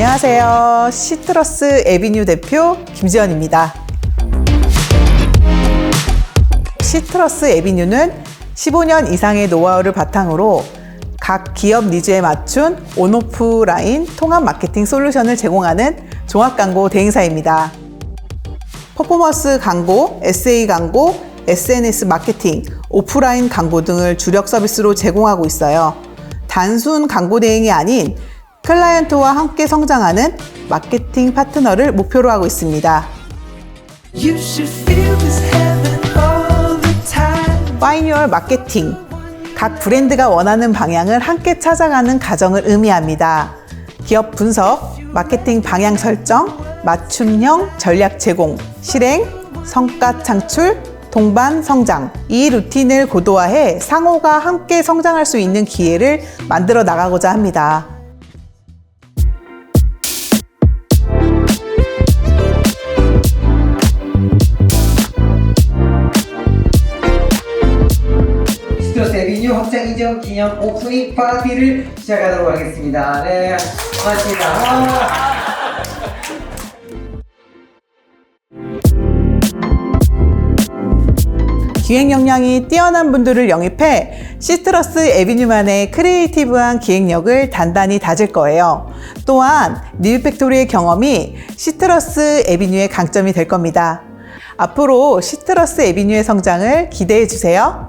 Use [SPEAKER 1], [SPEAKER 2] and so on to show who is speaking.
[SPEAKER 1] 안녕하세요. 시트러스 에비뉴 대표 김지연입니다. 시트러스 에비뉴는 15년 이상의 노하우를 바탕으로 각 기업 니즈에 맞춘 온오프 라인 통합 마케팅 솔루션을 제공하는 종합 광고 대행사입니다. 퍼포먼스 광고, SA 광고, SNS 마케팅, 오프라인 광고 등을 주력 서비스로 제공하고 있어요. 단순 광고 대행이 아닌 클라이언트와 함께 성장하는 마케팅 파트너를 목표로 하고 있습니다. 파이뉴얼 마케팅. 각 브랜드가 원하는 방향을 함께 찾아가는 과정을 의미합니다. 기업 분석, 마케팅 방향 설정, 맞춤형 전략 제공, 실행, 성과 창출, 동반 성장. 이 루틴을 고도화해 상호가 함께 성장할 수 있는 기회를 만들어 나가고자 합니다.
[SPEAKER 2] 에비뉴 확장 이전 기념 오프닝 파티를 시작하도록 하겠습니다. 네, 고맙습니다. 와.
[SPEAKER 1] 기획 역량이 뛰어난 분들을 영입해 시트러스 에비뉴만의 크리에이티브한 기획력을 단단히 다질 거예요. 또한 뉴팩토리의 경험이 시트러스 에비뉴의 강점이 될 겁니다. 앞으로 시트러스 에비뉴의 성장을 기대해 주세요.